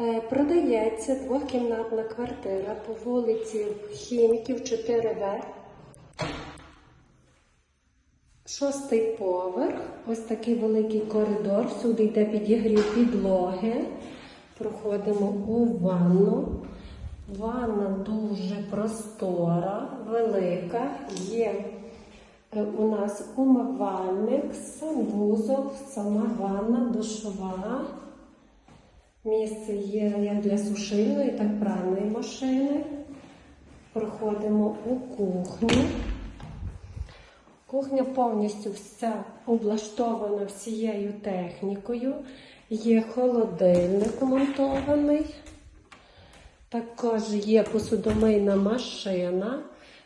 Е, Продається двохкімнатна квартира по вулиці Хіміків 4В. Шостий поверх, ось такий великий коридор, всюди йде підігрів підлоги. Проходимо у ванну. Ванна дуже простора, велика. Є е, у нас умивальник, санвузол, сама ванна, душова. Місце є як для сушильної, так пральної машини. Проходимо у кухню. Кухня повністю вся облаштована всією технікою. Є холодильник монтований. Також є посудомийна машина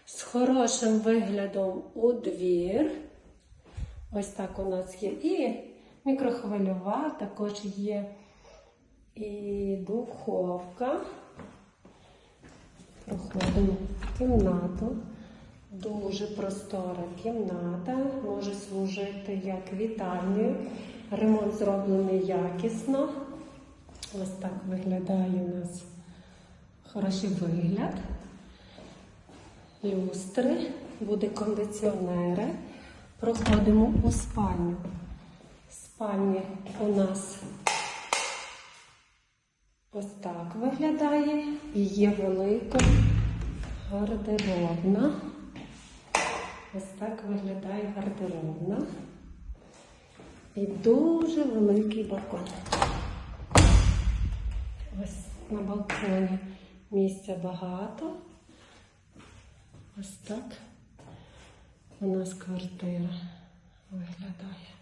з хорошим виглядом у двір. Ось так у нас є і мікрохвильова, також є і духовка. Проходимо в кімнату. Дуже простора кімната, може служити як вітальною. Ремонт зроблений якісно. Ось так виглядає у нас хороший вигляд. Люстри, буде кондиціонери. Проходимо у спальню. В спальні у нас так виглядає і є велика гардеробна. Ось так виглядає гардеробна. І дуже великий балкон. Ось на балконі місця багато. Ось так у нас квартира виглядає.